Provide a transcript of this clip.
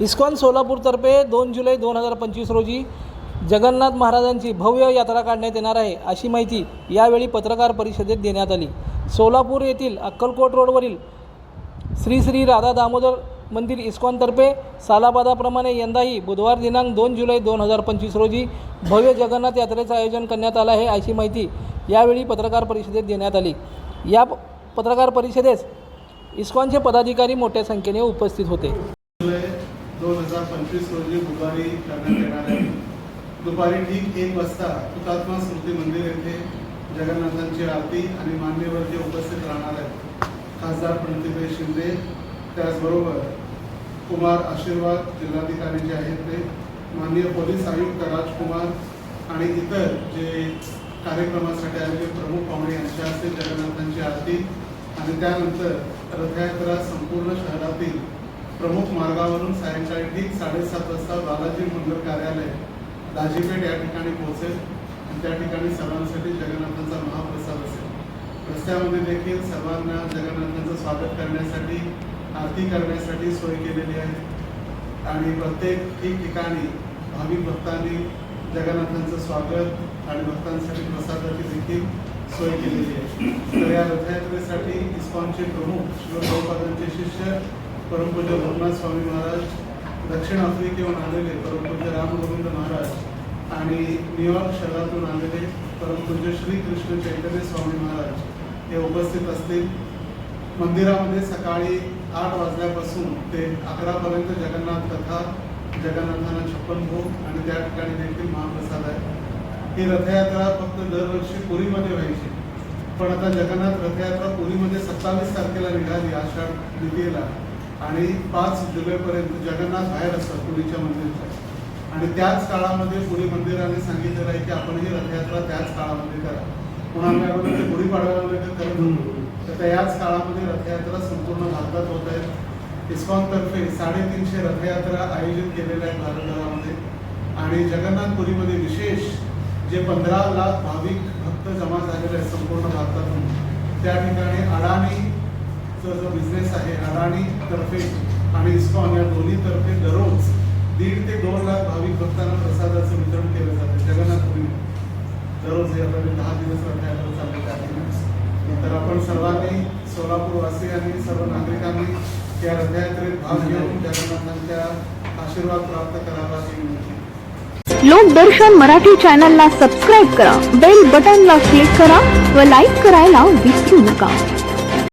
ISKCON सोलापूरतर्फे दोन जुलै दोन हजार पंचवीस रोजी जगन्नाथ महाराजांची भव्य यात्रा काढण्यात येणार आहे अशी माहिती यावेळी पत्रकार परिषदेत देण्यात आली. सोलापूर येथील अक्कलकोट रोडवरील श्री श्री राधा दामोदर मंदिर इस्कॉनतर्फे सालाबादाप्रमाणे यंदाही बुधवार दिनांक दोन जुलै दोन हजार पंचवीस रोजी भव्य जगन्नाथ यात्रेचं आयोजन करण्यात आलं आहे अशी माहिती यावेळी पत्रकार परिषदेत देण्यात आली. या पत्रकार परिषदेस इस्कॉनचे पदाधिकारी मोठ्या संख्येने उपस्थित होते. पंचवीस रोजी बुधवारी करण्यात येणार आहे. दुपारी ठीक एक वाजता हुतात्मा स्मृती मंदिर येथे जगन्नाथांची आरती आणि मान्यवर जे उपस्थित राहणार आहेत खासदार प्रणितीभाई शिंदे त्याचबरोबर कुमार आशीर्वाद जिल्हाधिकारी जे आहेत ते माननीय पोलीस आयुक्त राजकुमार आणि इतर जे कार्यक्रमासाठी आलेले प्रमुख पाहुणे यांच्या हस्ते जगन्नाथांची आरती आणि त्यानंतर रथयात्रा संपूर्ण शहरात प्रमुख मार्गावरून सायंकाळी ठीक साडेसात वाजता बालाजी मंदिर कार्यालय दाजीपेठ या ठिकाणी पोहोचेल. आणि त्या ठिकाणी सर्वांसाठी जगन्नाथांचा महाप्रसाद असेल. रस्त्यामध्ये देखील सर्वांना जगन्नाथांचं स्वागत करण्यासाठी आरती करण्यासाठी सोय केलेली आहे. आणि प्रत्येक ठिकठिकाणी भाविक भक्तांनी जगन्नाथांचं स्वागत आणि भक्तांसाठी प्रसादाची देखील सोय केलेली आहे. तर या रथयात्रेसाठी इस्कॉनचे प्रमुख शिवप्रभुपादांचे शिष्य परमपूज्य भवनाथ स्वामी महाराज दक्षिण आफ्रिकेहून आलेले परमपूज्य रामगोविंद महाराज आणि न्यूयॉर्क शहरातून आलेले परमपूज्य श्री कृष्ण चैतन्य स्वामी महाराज हे उपस्थित असतील. मंदिरामध्ये सकाळी आठ वाजल्यापासून ते अकरापर्यंत जगन्नाथ कथा जगन्नाथांना छप्पन भोग आणि त्या ठिकाणी देखील महाप्रसाद आहे. ही रथयात्रा फक्त दरवर्षी पुरीमध्ये व्हायची. पण आता जगन्नाथ रथयात्रा पुरीमध्ये सत्तावीस तारखेला निघाली आषाढ द्वितीयेला. आणि पाच जुलैपर्यंत जगन्नाथ बाहेर असतात पुरीच्या मंदिरच्या. आणि त्याच काळामध्ये पुरी मंदिराने सांगितलेलं आहे की आपण ही रथयात्रा त्याच काळामध्ये करा. म्हणून आम्ही अगोदर ते गुढीपाडव्यामध्ये करत तर त्या याच काळामध्ये रथयात्रा संपूर्ण भारतात होत आहे. इस्कॉनतर्फे साडेतीनशे रथयात्रा आयोजित केलेल्या आहेत भारतभरामध्ये. आणि जगन्नाथपुरीमध्ये विशेष जे पंधरा लाख भाविक भक्त जमा झालेले आहेत संपूर्ण भारतातून त्या ठिकाणी अडाणी जो बिझनेस आहे अदानीतर्फे आणि इस्कॉन या दोन्हीतर्फे दररोज दीड ते दोन लाख भाविक भक्तांना प्रसादाचं वितरण केलं जातं. जगन्नाथपुरी दररोज हे आपण दहा दिवस रथयात्रा चालली तर आपण सर्वांनी सोलापूरवासियांनी सर्व नागरिकांनी त्या रथयात्रेत भाग घेऊन जगन्नाथांच्या आशीर्वाद प्राप्त करावा ही विनंती. लोकदर्शन मराठी चॅनलला सबस्क्राईब करा. बेल बटनला क्लिक करा व लाईक करायला विसरू नका.